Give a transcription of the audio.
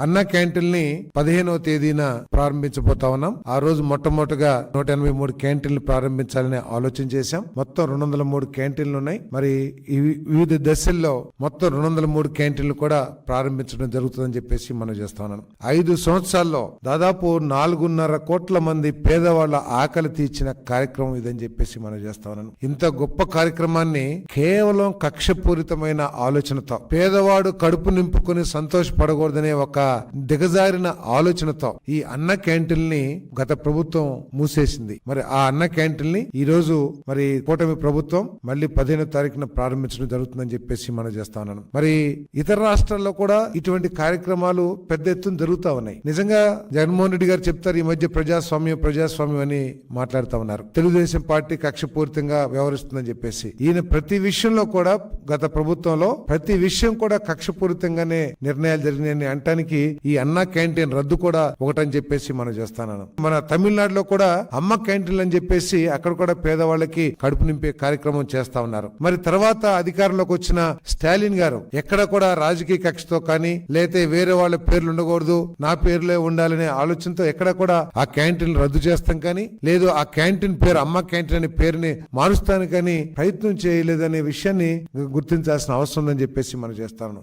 అన్న క్యాంటీన్ని పదిహేనవ తేదీన ప్రారంభించబోతా ఉన్నాం. ఆ రోజు మొట్టమొదటిగా నూట ఎనభై మూడు క్యాంటీన్లు ప్రారంభించాలని ఆలోచన చేశాం. మొత్తం రెండు వందల మూడు క్యాంటీన్లు ఉన్నాయి. మరి ఈ వివిధ దశల్లో మొత్తం రెండు వందల మూడు క్యాంటీన్లు కూడా ప్రారంభించడం జరుగుతుందని చెప్పేసి మనం చేస్తా ఉన్నాం. ఐదు సంవత్సరాల్లో దాదాపు నాలుగున్నర కోట్ల మంది పేదవాళ్ళ ఆకలి తీర్చిన కార్యక్రమం ఇదని చెప్పేసి మనం చేస్తా ఉన్నాం. ఇంత గొప్ప కార్యక్రమాన్ని కేవలం కక్షపూరితమైన ఆలోచనతో పేదవాడు కడుపు నింపుకొని సంతోషపడకూడదనే ఒక దిగజారిన ఆలోచనతో ఈ అన్న క్యాంటీన్ని గత ప్రభుత్వం మూసేసింది. మరి ఆ అన్న క్యాంటీన్ని ఈ రోజు మరి కూటమి ప్రభుత్వం మళ్ళీ పదిహేనో తారీఖున ప్రారంభించడం జరుగుతుందని చెప్పేసి మనం చేస్తా ఉన్నాను మరి ఇతర రాష్ట్రాల్లో కూడా ఇటువంటి కార్యక్రమాలు పెద్ద ఎత్తున జరుగుతా ఉన్నాయి. నిజంగా జగన్మోహన్ రెడ్డి గారు చెప్తారు ఈ మధ్య ప్రజాస్వామ్యం ప్రజాస్వామ్యం అని మాట్లాడుతా ఉన్నారు. తెలుగుదేశం పార్టీ కక్షపూరితంగా వ్యవహరిస్తుందని చెప్పేసి. ఈయన ప్రతి విషయంలో కూడా గత ప్రభుత్వంలో ప్రతి విషయం కూడా కక్షపూరితంగానే నిర్ణయాలు జరిగినాయని అంటానికి ఈ అన్న క్యాంటీన్ రద్దు కూడా ఒకటని చెప్పేసి మనం చేస్తాను మన తమిళనాడులో కూడా అమ్మ క్యాంటీన్లు అని చెప్పేసి అక్కడ కూడా పేదవాళ్ళకి కడుపు నింపే కార్యక్రమం చేస్తా ఉన్నారు. మరి తర్వాత అధికారంలోకి వచ్చిన స్టాలిన్ గారు ఎక్కడ కూడా రాజకీయ కక్షతో కానీ లేతే వేరే వాళ్ళ పేర్లు ఉండకూడదు నా పేర్లే ఉండాలనే ఆలోచనతో ఎక్కడ కూడా ఆ క్యాంటీన్ రద్దు చేస్తాం కానీ లేదు ఆ క్యాంటీన్ పేరు అమ్మ క్యాంటీన్ అనే పేరుని మారుస్తాను కానీ ప్రయత్నం చేయలేదనే విషయాన్ని గుర్తించాల్సిన అవసరం ఉందని చెప్పేసి మనం చేస్తాను